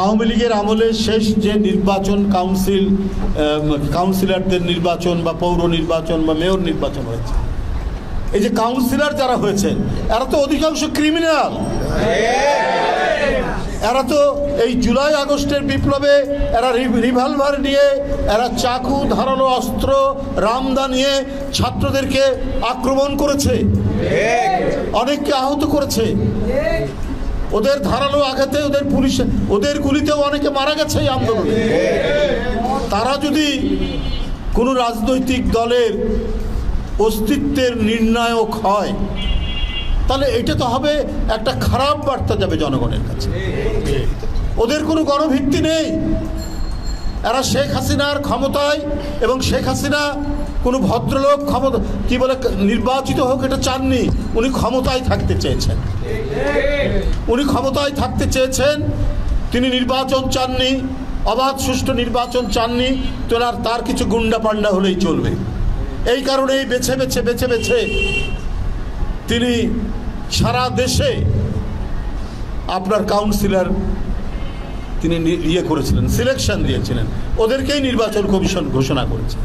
আওয়ামী লীগের আমলে শেষ যে নির্বাচন কাউন্সিল কাউন্সিলরদের নির্বাচন বা পৌর নির্বাচন বা মেয়র নির্বাচন হয়েছে, এই যে কাউন্সিলর যারা হয়েছেন এরা তো অধিকাংশ ক্রিমিনাল এরা তো এই জুলাই আগস্টের বিপ্লবে এরা রিভলভার নিয়ে, এরা চাকু ধারালো অস্ত্র, রামদা নিয়ে ছাত্রদেরকে আক্রমণ করেছে। অনেককে আহত করেছে। ওদের ধারালো আঘাতে ওদের পুলিশ ওদের গুলিতেও অনেকে মারা গেছে এই আন্দোলনে। তারা যদি কোনো রাজনৈতিক দলের অস্তিত্বের নির্ণায়ক হয়, তাহলে এটা তো হবে একটা খারাপ বার্তা যাবে জনগণের কাছে। ওদের কোনো গণভিত্তি নেই। এরা শেখ হাসিনার ক্ষমতায় এবং শেখ হাসিনা কোনো ভদ্রলোক ক্ষমতা, কি বলে, নির্বাচিত হোক, এটা চাননি। উনি ক্ষমতায় থাকতে চেয়েছেন। উনি ক্ষমতায় থাকতে চেয়েছেন, তিনি নির্বাচন চাননি, অবাধ সুষ্ঠু নির্বাচন চাননি তোনার তার কিছু গুন্ডা পান্ডা হলেই চলবে। এই কারণেই বেছে বেছে বেছে বেছে তিনি সারা দেশে আপনার কাউন্সিলর তিনি ইয়ে করেছিলেন সিলেকশন দিয়েছিলেন। ওদেরকেই নির্বাচন কমিশন ঘোষণা করেছে।